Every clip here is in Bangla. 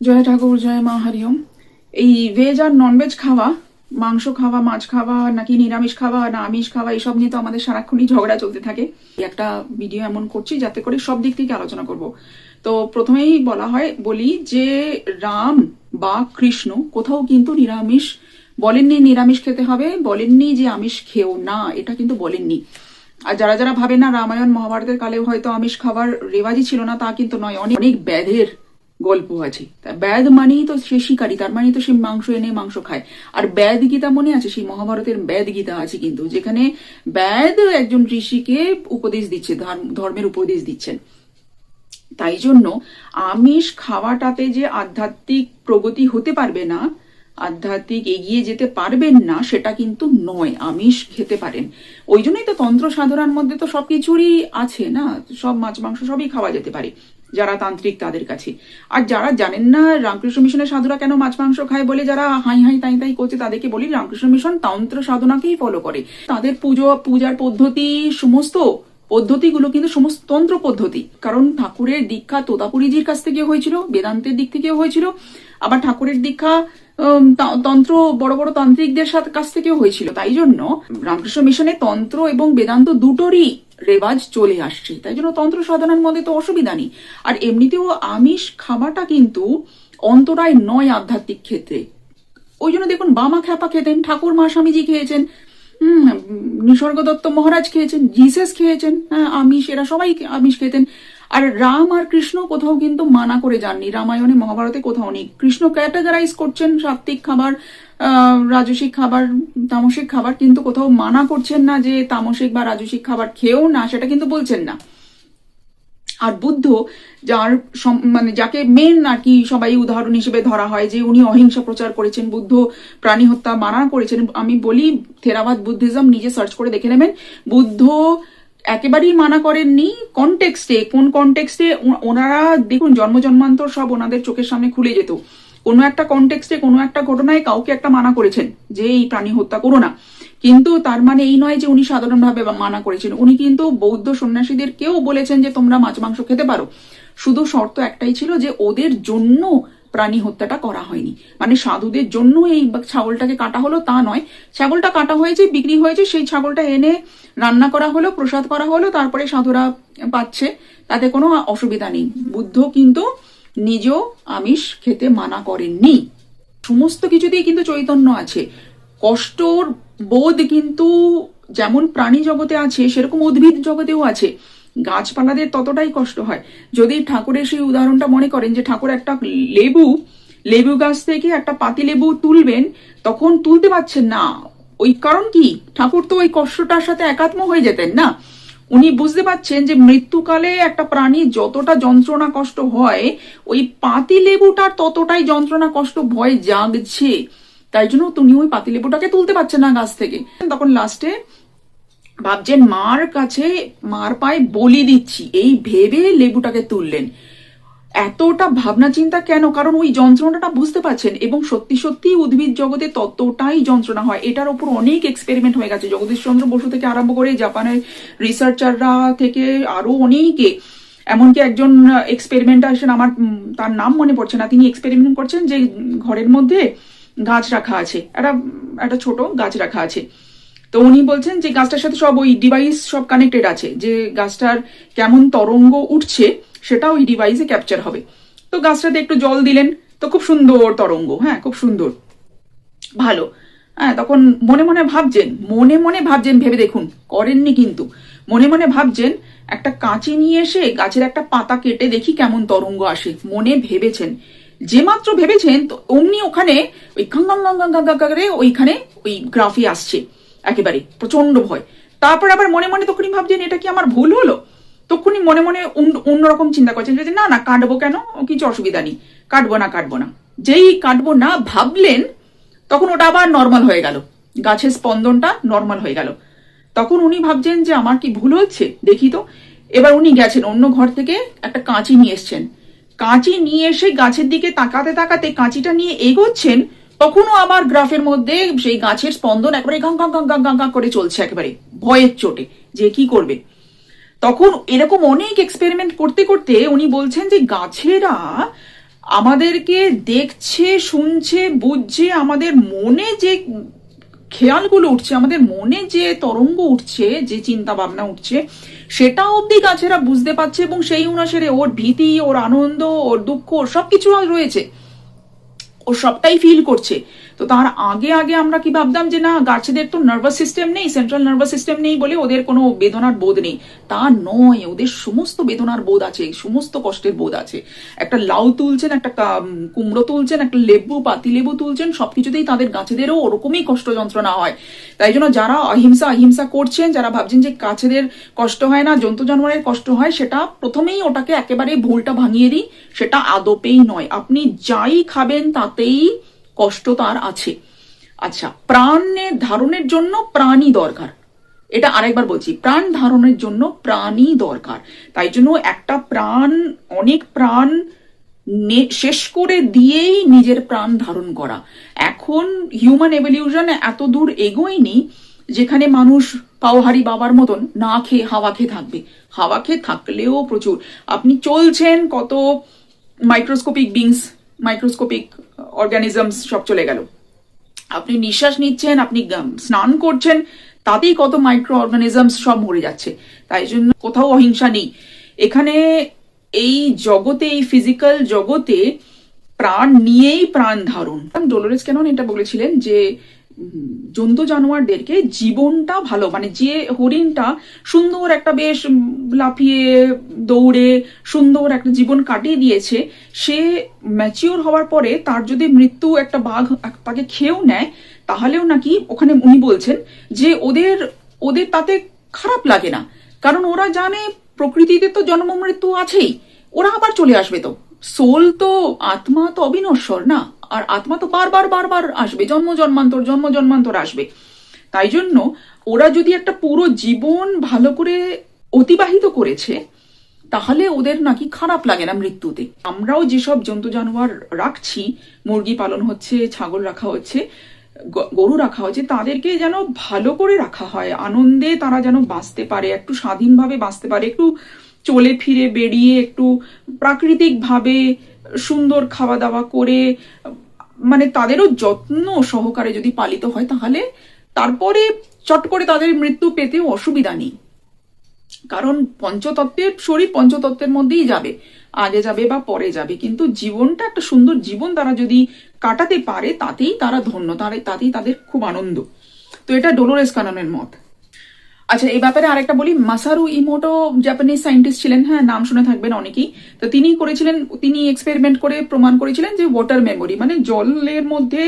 জয় ঠাকুর, জয় মা হরিওম। এই ভেজ আর ননভেজ খাওয়া, মাংস খাওয়া, মাছ খাওয়া, নাকি নিরামিষ খাওয়া, না আমিষ খাওয়া এইসব নিয়ে তো আমাদের সারাক্ষণই ঝগড়া চলতে থাকে। একটা ভিডিও এমন করছি যাতে করে সব দিক থেকে আলোচনা করব। তো প্রথমেই বলা হয়, বলি যে রাম বা কৃষ্ণ কোথাও কিন্তু নিরামিষ বলেননি নিরামিষ খেতে হবে, বলেননি যে আমিষ খেও না, এটা কিন্তু বলেননি। আর যারা যারা ভাবে না, রামায়ণ মহাভারতের কালেও হয়তো আমিষ খাবার রেওয়াজই ছিল না, তা কিন্তু নয়। অনেক অনেক ব্যাধের গল্প আছে। ব্যাদ মানেই তো সে শিকারী, তার মানে তো সে মাংস এনে মাংস খায়। আর ব্যাদ গীতা মনে আছে? সেই মহাভারতের ব্যাদ গীতা আছে কিন্তু, যেখানে ব্যাদ একজন ঋষিকে উপদেশ দিচ্ছে, ধর্ম- ধর্মের উপদেশ দিচ্ছেন। তাই জন্য আমিষ খাওয়াটাতে যে আধ্যাত্মিক প্রগতি হতে পারবে না, আধ্যাত্মিক এগিয়ে যেতে পারবেন না, সেটা কিন্তু নয়, আমিষ খেতে পারেন। ওই জন্যই তো তন্ত্র সাধনার মধ্যে তো সবকিছুরই আছে না? সব মাছ, মাংস সবই খাওয়া যেতে পারে। যারা তান্ত্রিক তাদের কাছে। আর যারা জানেন না রামকৃষ্ণ মিশনের সাধুরা কেন মাছ মাংস খায় বলে যারা হাই হাই তাই তাই করছে তাদেরকে বলি রামকৃষ্ণ মিশন তন্ত্র সাধনাকেই ফলো করে। তাদের পুজো, পূজার পদ্ধতি, সমস্ত পদ্ধতিগুলো কিন্তু সমস্ত তন্ত্র পদ্ধতি। কারণ ঠাকুরের দীক্ষা তোতাপুরীজির কাছ থেকে হয়েছিল, বেদান্তের দিক থেকেও হয়েছিল। আবার ঠাকুরের দীক্ষা তন্ত্র, বড় বড় তান্ত্রিকদের সাথে, কাছ থেকেও হয়েছিল। তাই জন্য রামকৃষ্ণ মিশনে তন্ত্র এবং বেদান্ত দুটোরই রেওয়াজ চলে আসছে। তাই জন্য তন্ত্র সাধনার মধ্যে তো অসুবিধা নেই। আর এমনিতেও আমিষ খাওয়াটা কিন্তু অন্তরায় নয় আধ্যাত্মিক ক্ষেত্রে। ওই জন্য দেখুন বামা খ্যাপা খেতেন ঠাকুর মা স্বামীজি খেয়েছেন হম নিসর্গ দত্ত মহারাজ খেয়েছেন জিসেস খেয়েছেন হ্যাঁ, আমিষ এরা সবাই আমিষ খেতেন। আর রাম আর কৃষ্ণ কোথাও কিন্তু মানা করে যাননি। রামায়ণে, মহাভারতে কোথাও নেই। কৃষ্ণ ক্যাটাগরাইজ করছেন সাত্বিক খাবার রাজসিক খাবার, তামসিক খাবার, কিন্তু কোথাও মানা করছেন না যে তামসিক বা রাজসিক খাবার খেয়েও না, সেটা কিন্তু বলছেন না। আর বুদ্ধ, যার মানে যাকে মেন আর কি সবাই উদাহরণ হিসেবে ধরা হয়, যে উনি অহিংসা প্রচার করেছেন, বুদ্ধ প্রাণী হত্যা মানা করেছেন, আমি বলি থেরাবাদ বুদ্ধিজম, নিজে সার্চ করে দেখে নেবেন। বুদ্ধ একেবারেই মানা করেননি কনটেক্সটে কোন কনটেক্সটে ওনারা দেখুন, জন্ম, জন্মান্তর সব ওনাদের চোখের সামনে খুলে যেত। কোনো একটা কনটেক্সটে কোনো একটা ঘটনায় কাউকে একটা মানা করেছেন যে এই প্রাণী হত্যা করো না। কিন্তু তার মানে এই নয় যে উনি সাধারণভাবে মানা করেছেন। উনি কিন্তু বৌদ্ধ সন্ন্যাসীদের কেউ বলেছেন যে তোমরা মাছ, মাংস খেতে পারো। শুধু শর্ত একটাই ছিল যে ওদের জন্য প্রাণী হত্যাটা করা হয়নি। মানে সাধুদের জন্য এই ছাগলটাকে কাটা হলো, তা নয়। ছাগলটা কাটা হয়েছে, বিক্রি হয়েছে, সেই ছাগলটা এনে রান্না করা হলো, প্রসাদ করা হলো, তারপরে সাধুরা পাচ্ছে। তাতে কোনো অসুবিধা নেই। বুদ্ধ কিন্তু নিজেও আমিষ খেতে মানা করেননি। সমস্ত কিছুতেই কিন্তু চৈতন্য আছে। কষ্টর বোধ কিন্তু যেমন প্রাণী জগতে আছে, সেরকম উদ্ভিদ জগতেও আছে। গাছপালাদের ততটাই কষ্ট হয়। যদি ঠাকুরের সেই উদাহরণটা মনে করেন যে ঠাকুর একটা লেবু লেবু গাছ থেকে একটা পাতি লেবু তুলবেন, তখন তুলতে পারছেন না। ওই কারণ কি? ঠাকুর তো ওই কষ্টটার সাথে একাত্ম হয়ে যেতেন না। উনি বুঝতে পারছেন যে মৃত্যুকালে একটা প্রাণী যতটা যন্ত্রণা কষ্ট হয়, ওই পাতি লেবুটার ততটাই যন্ত্রণা কষ্ট ভয় জাগছে। তাই জন্য তুমি ওই পাতি লেবুটাকে তুলতে পারছেন না গাছ থেকে। তখন লাস্টে ভাবছেন মার কাছে মার পায়ে বলি দিচ্ছি। এই ভেবে লেবুটাকে তুললেন। এতটা ভাবনা চিন্তা কেন? কারণ ওই যন্ত্রণাটা বুঝতে পারছেন এবং সত্যি সত্যি উদ্ভিদ জগতে ততটাই যন্ত্রণা হয়। এটার ওপর অনেক এক্সপেরিমেন্ট হয়ে গেছে। জগদীশ চন্দ্র বসু থেকে আরম্ভ করে জাপানের রিসার্চাররা থেকে আরও অনেকে। এমনকি একজন এক্সপেরিমেন্টার আমার তার নাম মনে পড়ছে না। তিনি এক্সপেরিমেন্ট করছেন যে ঘরের মধ্যে গাছ রাখা আছে। একটা একটা ছোট গাছ রাখা আছে। তো উনি বলছেন যে গাছটার সাথে সব ওই ডিভাইস সব কানেক্টেড আছে। যে গাছটার কেমন তরঙ্গ উঠছে সেটা ওই ডিভাইসে ক্যাপচার হবে। তো গাছটাতে একটু জল দিলেন, তো খুব সুন্দর তরঙ্গ হ্যাঁ খুব সুন্দর। ভালো। হ্যাঁ তখন মনে মনে ভাবছেন, মনে মনে ভাবছেন, ভেবে দেখুন, করেননি কিন্তু। মনে মনে ভাবছেন, একটা কাঁচি নিয়ে এসে গাছের একটা পাতা কেটে দেখি কেমন তরঙ্গ আসে। মনে ভেবেছেন। যে মাত্র ভেবেছেন, তো অমনি ওখানে ওই গাং গাং গাং গাং গাং গাং করে ওইখানে ওই গ্রাফি আসছে একেবারে প্রচণ্ড ভয়। তারপর আবার মনে মনে তখনই ভাবছেন, এটা কি আমার ভুল হলো? তখনই মনে মনে অন্যরকম চিন্তা করছেন যে, না না, কাটবো কেন? কিছু অসুবিধা নেই। কাটবো না কাটবো না। যেই কাটবো না ভাবলেন, তখন ওটা আবার নর্মাল হয়ে গেল। গাছের স্পন্দনটা নর্মাল হয়ে গেল। তখন উনি ভাবছেন যে, আমার কি ভুল হচ্ছে? দেখি তো। এবার উনি গেছেন অন্য ঘর থেকে একটা কাঁচি নিয়ে এসছেন। কাঁচি নিয়ে এসে গাছের দিকে তাকাতে তাকাতে কাঁচিটা নিয়ে এগোচ্ছেন তখনও আমার গ্রাফের মধ্যে সেই গাছের স্পন্দন একেবারে গাং গাং গাং গাং গাং করে চলছে একেবারে, ভয়ের চোটে, যে কি করবে। তখন এরকম অনেক এক্সপেরিমেন্ট করতে করতে উনি বলছেন যে গাছেরা আমাদেরকে দেখছে, শুনছে, বুঝছে, আমাদের মনে যে খেয়ালগুলো উঠছে, আমাদের মনে যে তরঙ্গ উঠছে, যে চিন্তা ভাবনা উঠছে, সেটা অবধি গাছেরা বুঝতে পারছে এবং সেই অনুসারে ওর ভীতি, ওর আনন্দ, ওর দুঃখ সবকিছু রয়েছে। ও সবটাই ফিল করছে। তো তার আগে আগে আমরা কি ভাবতাম যে না গাছেদের তো নার্ভাস সিস্টেম নেই সেন্ট্রাল নার্ভাস সিস্টেম নেই বলে ওদের কোনো বেদনার বোধ নেই। তা নয়, ওদের সমস্ত বেদনার বোধ আছে, সমস্ত কষ্টের বোধ আছে। একটা লাউ তুলছেন, একটা কুমড়ো তুলছেন, একটা লেবু, পাতি লেবু তুলছেন, সবকিছুতেই তাদের গাছেদেরও ওরকমই কষ্ট যন্ত্রণা হয়। তাই জন্য যারা অহিংসা অহিংসা করছেন, যারা ভাবছেন যে গাছেদের কষ্ট হয় না, জন্তু জানোয়ারের কষ্ট হয়, সেটা প্রথমেই ওটাকে একেবারে ভুলটা ভাঙিয়ে দিই, সেটা আদপেই নয়। আপনি যাই খাবেন, তাতেই কষ্ট তার আছে। আচ্ছা প্রাণের ধারণের জন্য প্রাণী দরকার। এটা আরেকবার বলছি, প্রাণ ধারণের জন্য প্রাণী দরকার। তাই জন্য একটা প্রাণ, অনেক প্রাণ শেষ করে দিয়েই নিজের প্রাণ ধারণ করা। এখন হিউম্যান এভলিউশন এত দূর এগোয়নি, যেখানে মানুষ পাওহারি বাবার মতন না খেয়ে হাওয়া খেয়ে থাকবে। হাওয়া খেয়ে থাকলেও প্রচুর। আপনি চলছেন কত মাইক্রোস্কোপিক বিংস মাইক্রোস্কোপিক অর্গানিজমস সব চলে গেল। আপনি নিঃশ্বাস নিচ্ছেন, আপনি স্নান করছেন, তাতেই কত মাইক্রো অর্গানিজমস সব মরে যাচ্ছে। তাই জন্য কোথাও অহিংসা নেই। এখানে এই জগতে, এই ফিজিক্যাল জগতে প্রাণ নিয়েই প্রাণ ধারণ। ডোলোরেস কেন এটা বলেছিলেন যে জন্তু জানোয়ারদেরকে জীবনটা ভালো মানে যে হরিণটা সুন্দর একটা বেশ লাফিয়ে, দৌড়ে সুন্দর একটা জীবন কাটিয়ে দিয়েছে, সে ম্যাচিওর হওয়ার পরে তার যদি মৃত্যু একটা বাঘ তাকে খেয়েও নেয়, তাহলেও নাকি ওখানে উনি বলছেন যে ওদের ওদের তাতে খারাপ লাগে না। কারণ ওরা জানে প্রকৃতিতে তো জন্ম মৃত্যু আছেই, ওরা আবার চলে আসবে তো। সোল তো আত্মা তো অবিনশ্বর না। আর আত্মা তো বারবার বারবার আসবে। জন্ম, জন্মান্তর জন্ম, জন্মান্তর আসবে। তাই জন্য ওরা যদি একটা পুরো জীবন ভালো করে অতিবাহিত করেছে, তাহলে ওদের নাকি খারাপ লাগে না মৃত্যুতে। আমরাও যেসব জন্তু জানোয়ার রাখছি, মুরগি পালন হচ্ছে, ছাগল রাখা হচ্ছে গরু রাখা হচ্ছে, তাদেরকে যেন ভালো করে রাখা হয়। আনন্দে তারা যেন বাঁচতে পারে, একটু স্বাধীনভাবে বাঁচতে পারে, একটু চলে ফিরে বেরিয়ে একটু প্রাকৃতিকভাবে সুন্দর খাওয়া দাওয়া করে মানে তাদেরও যত্ন সহকারে যদি পালিত হয় তাহলে তারপরে চট করে তাদের মৃত্যু পেতেও অসুবিধা নেই। কারণ পঞ্চতত্ত্বের শরীর পঞ্চতত্ত্বের মধ্যেই যাবে, আগে যাবে বা পরে যাবে। কিন্তু জীবনটা একটা সুন্দর জীবন তারা যদি কাটাতে পারে, তাতেই তারা ধন্য, তারা, তাতেই তাদের খুব আনন্দ। তো এটা ডোলোরেস কাননের মত। আচ্ছা এই ব্যাপারে আরেকটা বলি। মাসারু ইমোটো জাপানিজ সায়েন্টিস্ট ছিলেন হ্যাঁ নাম শুনে থাকবেন অনেকেই। তো তিনি করেছিলেন তিনি এক্সপেরিমেন্ট করে প্রমাণ করেছিলেন যে ওয়াটার মেমোরি মানে জলের মধ্যে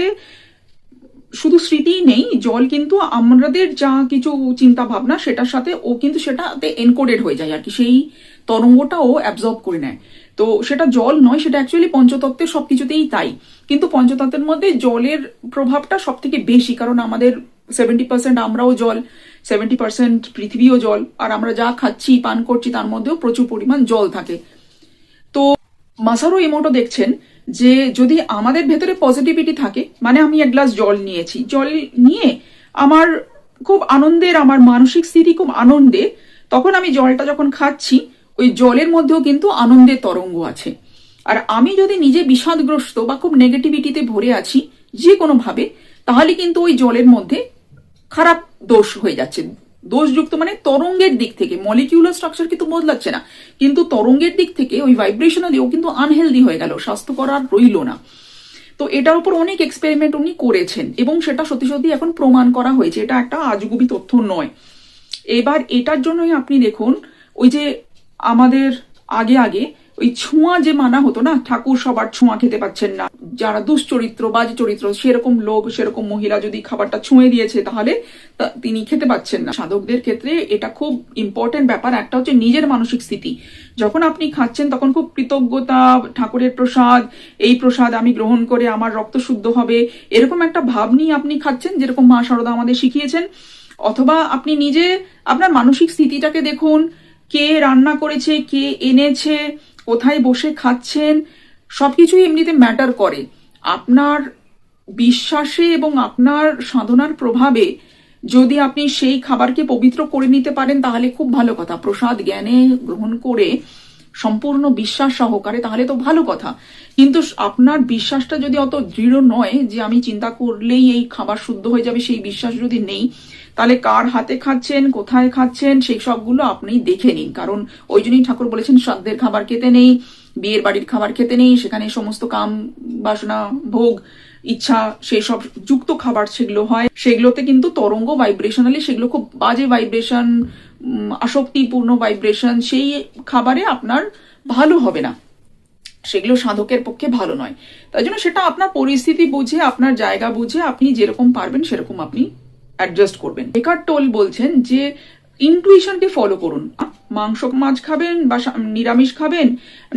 শুধু স্মৃতিই নেই, জল কিন্তু আমাদের যা কিছু চিন্তা ভাবনা সেটার সাথে ও কিন্তু সেটাতে এনকোডেড হয়ে যায় আর কি। সেই তরঙ্গটা ও অ্যাবজর্ব করে নেয়। তো সেটা জল নয়, সেটা অ্যাকচুয়ালি পঞ্চতত্ত্বের সবকিছুতেই তাই। কিন্তু পঞ্চতত্ত্বের মধ্যে জলের প্রভাবটা সব থেকে বেশি, কারণ আমাদের সেভেন্টি পার্সেন্ট আমরাও জল, সেভেন্টি পার্সেন্ট পৃথিবীও জল, আর আমরা যা খাচ্ছি, পান করছি, তার মধ্যেও প্রচুর পরিমাণ জল থাকে। তো মাসারো ইমোটো দেখছেন যে যদি আমাদের ভেতরে পজিটিভিটি থাকে মানে আমি এক গ্লাস জল নিয়েছি, জল নিয়ে আমার খুব আনন্দের, আমার মানসিক স্থিতি খুব আনন্দে, তখন আমি জলটা যখন খাচ্ছি, ওই জলের মধ্যেও কিন্তু আনন্দের তরঙ্গ আছে। আর আমি যদি নিজে বিষাদগ্রস্ত বা খুব নেগেটিভিটিতে ভরে আছি যে কোনোভাবে তাহলে কিন্তু ওই জলের মধ্যে খারাপ দোষ হয়ে যাচ্ছে। দোষযুক্ত মানে তরঙ্গের দিক থেকে। মলিকিউলার স্ট্রাকচার কিন্তু বদলাচ্ছে না। কিন্তু তরঙ্গের দিক থেকে ওই ভাইব্রেশনালি ও কিন্তু আনহেলদি হয়ে গেল, স্বাস্থ্যকর আর রইল না। তো এটার উপর অনেক এক্সপেরিমেন্ট উনি করেছেন এবং সেটা সত্যি সত্যি এখন প্রমাণ করা হয়েছে। এটা একটা আজগুবি তথ্য নয়। এবার এটার জন্যই আপনি দেখুন, ওই যে আমাদের আগে আগে ওই ছোঁয়া যে মানা হতো না, ঠাকুর সবার ছোঁয়া খেতে পাচ্ছেন না। যারা দুশ্চরিত্র বাজে চরিত্র সেরকম লোক, সেরকম মহিলা যদি খাবারটা ছুঁয়ে দিয়েছে, তাহলে তিনি খেতে পাচ্ছেন না। সাধকদের ক্ষেত্রে এটা খুব ইম্পর্টেন্ট ব্যাপার। একটা হচ্ছে নিজের মানসিক স্থিতি। যখন আপনি খাচ্ছেন, তখন খুব কৃতজ্ঞতা, ঠাকুরের প্রসাদ, এই প্রসাদ আমি গ্রহণ করে আমার রক্ত শুদ্ধ হবে। এরকম একটা ভাব নিয়ে আপনি খাচ্ছেন, যেরকম মা শারদা আমাদের শিখিয়েছেন। অথবা আপনি নিজে আপনার মানসিক স্থিতিটাকে দেখুন। কে রান্না করেছে, কে এনেছে কোথায় বসে খাচ্ছেন সব কিছুই এমনিতে ম্যাটার করে। আপনার বিশ্বাসে এবং আপনার সাধনার প্রভাবে যদি আপনি সেই খাবারকে পবিত্র করে নিতে পারেন, তাহলে খুব ভালো কথা। প্রসাদ জ্ঞানে গ্রহণ করে সম্পূর্ণ বিশ্বাস সহকারে, তাহলে তো ভালো কথা। কিন্তু আপনার বিশ্বাসটা যদি অত দৃঢ় নয় যে আমি চিন্তা করলেই এই খাবার শুদ্ধ হয়ে যাবে, সেই বিশ্বাস যদি নেই, তাহলে কার হাতে খাচ্ছেন, কোথায় খাচ্ছেন, সেই সবগুলো আপনি দেখে নিন। কারণ ওই জন্যই ঠাকুর বলেছেন শ্রাদ্ধের খাবার খেতে নেই, বিয়ের বাড়ির খাবার খেতে নেই, সেখানে সমস্ত কাম বাসনা ভোগ ইচ্ছা সেই সব যুক্ত খাবার সেগুলো হয়। সেগুলোতে কিন্তু তরঙ্গ ভাইব্রেশনালি সেগুলো খুব বাজে ভাইব্রেশন আসক্তিপূর্ণ ভাইব্রেশন সেই খাবারে আপনার ভালো হবে না। সেগুলো সাধকের পক্ষে ভালো নয়। তাই জন্য সেটা আপনার পরিস্থিতি বুঝে, আপনার জায়গা বুঝে, আপনি যেরকম পারবেন সেরকম আপনি অ্যাডজাস্ট করবেন। বেকার টোল বলছেন যে ইনটুইশনকে ফলো করুন। মাংস মাছ খাবেন বা নিরামিষ খাবেন?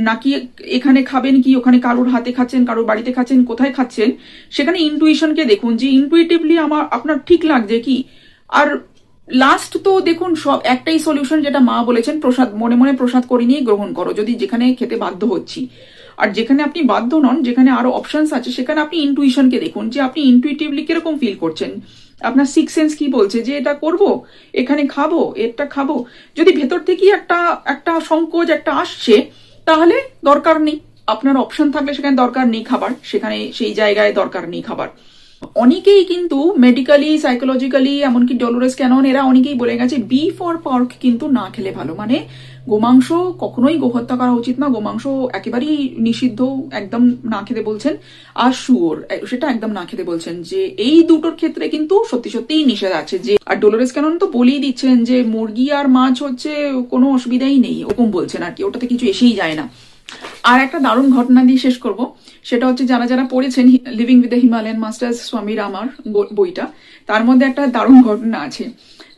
নাকি এখানে খাবেন কি? ওখানে কারোর হাতে খাচ্ছেন, কারোর বাড়িতে খাচ্ছেন, কোথায় খাচ্ছেন? সেখানে ইনটুইশনকে দেখুন যে ইনটুইটিভলি আমার, আপনার ঠিক লাগছে কি? আর লাস্ট তো দেখুন সব একটাই সলিউশন যেটা মা বলেছেন, প্রসাদ, মনে মনে প্রসাদ করে নিয়ে গ্রহণ করো, যদি যেখানে খেতে বাধ্য হচ্ছি। আর যেখানে আপনি বাধ্য নন, যেখানে আরও অপশনস আছে, সেখানে আপনি ইনটুইশনকে দেখুন যে আপনি ইনটুইটিভলি কীরকম ফিল করছেন। আপনার সিক্স সেন্স কি বলছে? যে এটা করব, এখানে খাব এটা খাব। যদি ভেতর থেকেই একটা একটা সংকোচ, একটা আসছে, তাহলে দরকার নেই। আপনার অপশন থাকলে সেখানে দরকার নেই খাবার। সেখানে সেই জায়গায় দরকার নেই খাবার। অনেকেই কিন্তু মেডিকেলি সাইকোলজিক্যালি এমনকি ডলোরেস ক্যানন এরা অনেকেই বলে গেছে বি ফর পর্ক কিন্তু না খেলে ভালো। মানে গোমাংস কখনোই গোহত্যা করা উচিত না। গোমাংস একেবারেই নিষিদ্ধ, একদম না খেতে বলছেন। আর শুয়োর সেটা একদম না খেতে বলছেন যে এই দুটোর ক্ষেত্রে কিন্তু সত্যি সত্যিই নিষেধ আছে যে, আর ডোলোরেস ক্যানন তো বলেই দিচ্ছেন যে মুরগি আর মাছ হচ্ছে কোনো অসুবিধাই নেই, ওরকম বলছেন আর কি, ওটাতে কিছু এসেই যায় না। আর একটা দারুণ ঘটনা দিয়ে শেষ করব, সেটা হচ্ছে যারা যারা পড়েছেন living with the Himalayan masters Swami রামার বই- বইটা, তার মধ্যে একটা দারুণ ঘটনা আছে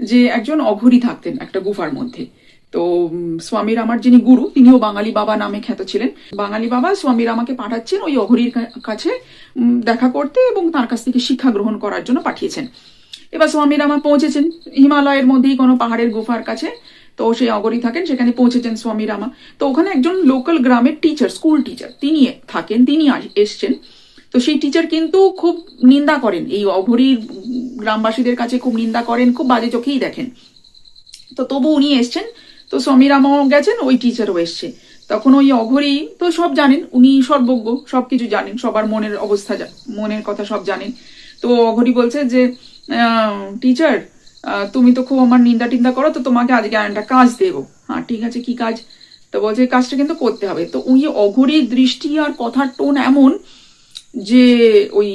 যে একজন অঘরী থাকতেন একটা গুফার মধ্যে। তো উম, স্বামী রামার যিনি গুরু তিনিও বাঙালি বাবা নামে খ্যাত ছিলেন। বাঙালি বাবা স্বামী রামাকে পাঠাচ্ছেন ওই অঘরীর কাছে দেখা করতে এবং তার কাছ থেকে শিক্ষা গ্রহণ করার জন্য পাঠিয়েছেন। এবার স্বামী রামা পৌঁছেছেন। হিমালয়ের মধ্যেই কোনো পাহাড়ের গুফার কাছে। তো সেই অগরী থাকেন সেখানে পৌঁছেছেন স্বামী রামা তো ওখানে একজন লোকাল গ্রামের টিচার স্কুল টিচার তিনি থাকেন তিনি এসছেন। তো সেই টিচার কিন্তু খুব নিন্দা করেন। এই অঘরীর গ্রামবাসীদের কাছে খুব নিন্দা করেন খুব বাজে চোখেই দেখেন। তো তবু উনি এসছেন তো সমীর রামাও গেছেন, ওই টিচারও এসছে। তখন ওই অঘরী তো সব জানেন, উনি সর্বজ্ঞ সবকিছু জানেন, সবার মনের অবস্থা মনের কথা সব জানেন। তো অঘরী বলছে যে টিচার তুমি তো খুব আমার নিন্দা টিন্দা করো, তো তোমাকে আজকে আর একটা কাজ দেবো। হ্যাঁ ঠিক আছে, কি কাজ? তো বলছে কাজটা কিন্তু করতে হবে। তো ওই অঘরীর দৃষ্টি আর কথার টোন এমন যে, ওই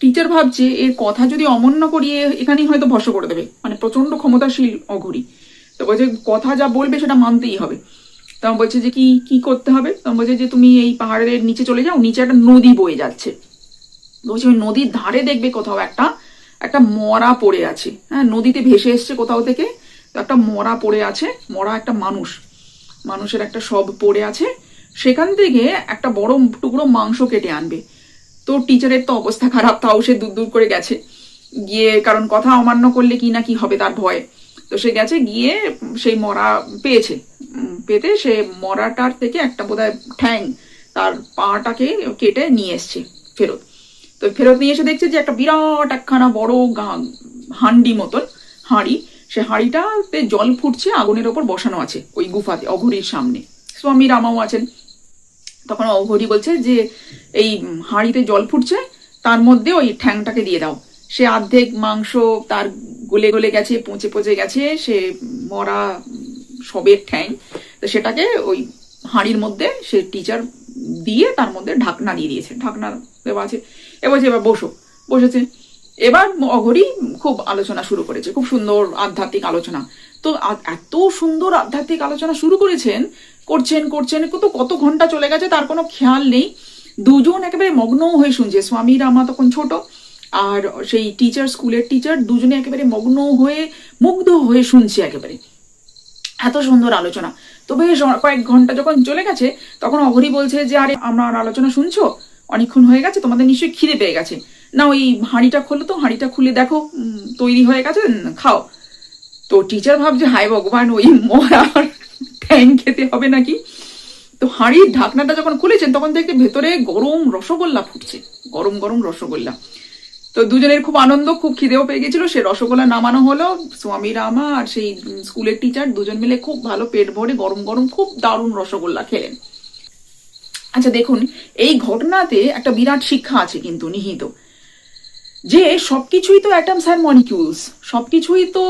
টিচার ভাবছে, এর কথা যদি অমন্য করিয়ে এখানেই হয়তো ভস্য করে দেবে। মানে প্রচণ্ড ক্ষমতাশীল অঘরী। তো বলছে, কথা যা বলবে সেটা মানতেই হবে। তখন বলছে যে, কি কি করতে হবে? তখন বলছে যে, তুমি এই পাহাড়ের নিচে চলে যাও, নিচে একটা নদী বয়ে যাচ্ছে। বলছে, ওই নদীর ধারে দেখবে কোথাও একটা একটা মরা পড়ে আছে। হ্যাঁ নদীতে ভেসে এসছে কোথাও থেকে, তো একটা মরা পড়ে আছে, মরা একটা মানুষ। মানুষের একটা সব পড়ে আছে। সেখান থেকে একটা বড় টুকরো মাংস কেটে আনবে। তো টিচারের তো অবস্থা খারাপ, তাও সে দূর দূর করে গেছে। গিয়ে কারণ কথা অমান্য করলে কি না কি হবে তার ভয়ে। তো সে গেছে, গিয়ে সেই মরা পেয়েছে। পেতে সে মরাটার থেকে একটা বোধহয় ঠ্যাং তার পাটাকে কেটে নিয়ে এসছে ফেরত। তো ফেরত নিয়ে এসে দেখছে যে একটা বিরাট একখানা বড় হান্ডি মতন হাঁড়ি। সে হাঁড়িটাতে জল ফুটছে, আগুনের ওপর বসানো আছে ওই গুফাতে, অঘরীর সামনে। স্বামী রামাও আছেন। তখন অঘরী বলছে যে, এই হাঁড়িতে জল ফুটছে, তার মধ্যে ওই ঠ্যাংটাকে দিয়ে দাও। সে অর্ধেক মাংস, তার গলে গলে গেছে, পচে পচে গেছে, সে মরা সবের ঠ্যাং। তো সেটাকে ওই হাঁড়ির মধ্যে সে টিচার দিয়ে তার মধ্যে ঢাকনা দিয়ে দিয়েছে। ঢাকনা দেওয়া আছে। এবার এবার বসো। বসেছে। এবার অঘরি খুব আলোচনা শুরু করেছে। খুব সুন্দর আধ্যাত্মিক আলোচনা। তো এত সুন্দর আধ্যাত্মিক আলোচনা শুরু করেছেন, করছেন করছেন, কত কত ঘণ্টা চলে গেছে, তার কোনো খেয়াল নেই। দুজন একেবারে মগ্ন হয়ে শুনছে। স্বামী রামা তখন ছোট। আর সেই টিচার স্কুলের টিচার দুজনে একেবারে মগ্ন হয়ে, মুগ্ধ হয়ে শুনছে একেবারে। এত সুন্দর আলোচনা। তো বেশ কয়েক ঘণ্টা যখন চলে গেছে, তখন অঘরী বলছে যে, আরে, আমার আলোচনা শুনছো? অনেকক্ষণ হয়ে গেছে, তোমাদের নিশ্চয়ই খিদে পেয়ে গেছে। না, ওই হাঁড়িটা খোলো তো, হাঁড়িটা খুলে দেখো তৈরি হয়ে গেছে খাও। তো টিচার ভাবছে, হায় ভগবান, ওই মরার ঠ্যাং খেতে হবে নাকি? তো হাঁড়ির ঢাকনাটা যখন খুলেছেন, তখন দেখতে ভেতরে গরম রসগোল্লা ফুটছে। গরম গরম রসগোল্লা। তো দুজনের খুব আনন্দ, খুব খিদেও পেয়ে গেছিল। সে রসগোল্লা নামানো হলো, স্বামী রামা আর সেই স্কুলের টিচার দুজন মিলে খুব ভালো পেট ভরে গরম গরম খুব দারুণ রসগোল্লা খেলেন। আচ্ছা দেখুন, এই ঘটনাতে একটা বিরাট শিক্ষা আছে কিন্তু নিহিত। যে সবকিছুই তো অ্যাটমস আর মলিকিউলস, সবকিছুই তো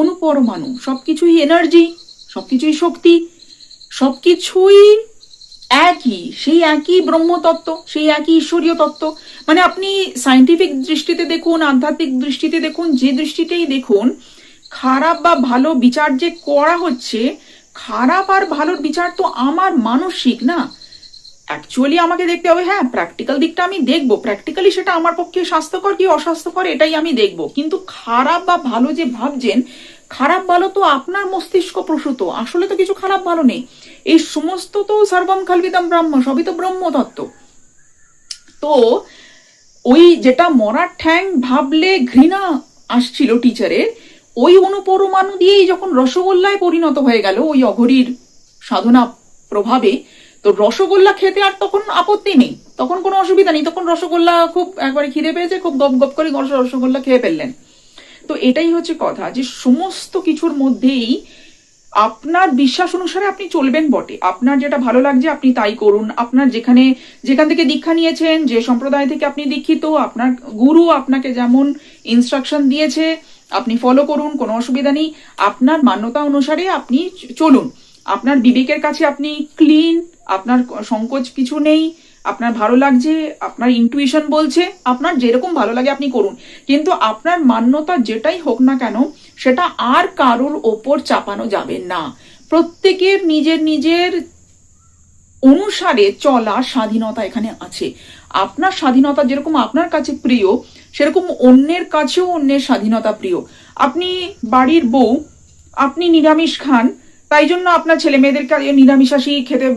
অনুপরমাণু, সবকিছুই এনার্জি, সবকিছুই শক্তি, সবকিছুই একই, সেই একই ব্রহ্মতত্ত্ব, সেই একই ঈশ্বরীয় তত্ত্ব। মানে আপনি সায়েন্টিফিক দৃষ্টিতে দেখুন, আধ্যাত্মিক দৃষ্টিতে দেখুন, যে দৃষ্টিতেই দেখুন, খারাপ বা ভালো বিচার যে করা হচ্ছে, খারাপ আর ভালোর বিচার তো আমার মানসিক না। অ্যাকচুয়ালি আমাকে দেখতে হবে হ্যাঁ প্র্যাকটিক্যাল দিকটা আমি দেখব। প্র্যাকটিক্যালি সেটা আমার পক্ষে স্বাস্থ্যকর কি অস্বাস্থ্যকর, এটাই আমি দেখব। কিন্তু খারাপ বা ভালো যে ভাবছেন খারাপ ভালো তো আপনার মস্তিষ্ক প্রসূত, আসলে তো কিছু খারাপ ভালো নেই। এই সমস্ত তো সর্বম খালবিদম ব্রহ্ম, সবই তো ব্রহ্মতত্ত্ব। তো ওই যেটা মরার ঠ্যাং ভাবলে ঘৃণা আসছিল টিচারের ওই অনুপরমাণু দিয়েই যখন রসগোল্লায় পরিণত হয়ে গেল ওই অঘরীর সাধনা প্রভাবে, তো রসগোল্লা খেতে আর তখন আপত্তি নেই, তখন কোনো অসুবিধা নেই। তখন রসগোল্লা খুব একবারে খিদে পেয়েছে, খুব গপ গপ করে রস- রসগোল্লা খেয়ে ফেললেন। তো এটাই হচ্ছে কথা যে সমস্ত কিছুর মধ্যেই আপনার বিশ্বাস অনুসারে আপনি চলবেন বটে। আপনার যেটা ভালো লাগছে আপনি তাই করুন। আপনার যেখানে, যেখান থেকে দীক্ষা নিয়েছেন, যে সম্প্রদায় থেকে আপনি দীক্ষিত, আপনার গুরু আপনাকে যেমন ইনস্ট্রাকশন দিয়েছে, আপনি ফলো করুন, কোনো অসুবিধা নেই। আপনার মান্যতা অনুসারে আপনি চলুন। আপনার বিবেকের কাছে আপনি ক্লিন আপনার সংকোচ কিছু নেই। আপনার ভালো লাগছে, আপনার ইন্টুইশন বলছে, আপনার যেরকম ভালো লাগে আপনি করুন। কিন্তু আপনার মান্যতা যেটাই হোক না কেন, সেটা আর কারোর ওপর চাপানো যাবে না। প্রত্যেকের নিজের নিজের অনুসারে চলা স্বাধীনতা এখানে আছে। আপনার স্বাধীনতা যেরকম আপনার কাছে প্রিয়, সেরকম অন্যের কাছেও অন্যের স্বাধীনতা প্রিয়। আপনি বাড়ির বউ, আপনি নিরামিষ খান, তাই জন্য আপনার ছেলে মেয়েদেরকে নিরামিষাসী খেতে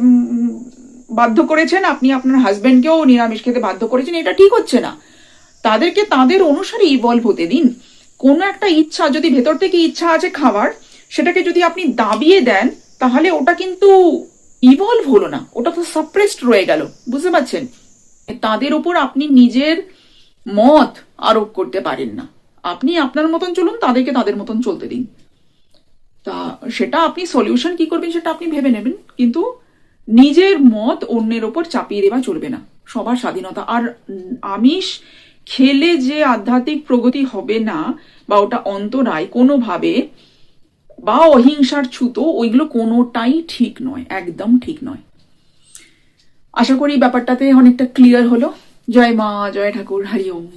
বাধ্য করেছেন, আপনি আপনার হাজবেন্ডকেও নিরামিষ খেতে বাধ্য করেছেন, এটা ঠিক হচ্ছে না। তাদেরকে তাদের অনুসারে ইভলভ হতে দিন। কোনো একটা ইচ্ছা, যদি ভেতর থেকে ইচ্ছা আছে খাবার সেটাকে যদি আপনি দাবিয়ে দেন, তাহলে ওটা কিন্তু ইভলভ হলো না। ওটা তো সাপ্রেসড রয়ে গেল। বুঝতে পারছেন? তাদের উপর আপনি নিজের মত আরোপ করতে পারেন না। আপনি আপনার মতন চলুন, তাদেরকে তাদের মতন চলতে দিন। তা সেটা আপনি সলিউশন কি করবেন, সেটা আপনি ভেবে নেবেন। কিন্তু নিজের মত অন্যের ওপর চাপিয়ে দেওয়া চলবে না। সবার স্বাধীনতা। আর আমিষ খেলে যে আধ্যাত্মিক প্রগতি হবে না বা ওটা অন্তরায় কোনোভাবে বা অহিংসার ছুতো, ওইগুলো কোনোটাই ঠিক নয়, একদম ঠিক নয়। আশা করি ব্যাপারটাতে অনেকটা ক্লিয়ার হলো। জয় মা, জয় ঠাকুর, হরি ওম।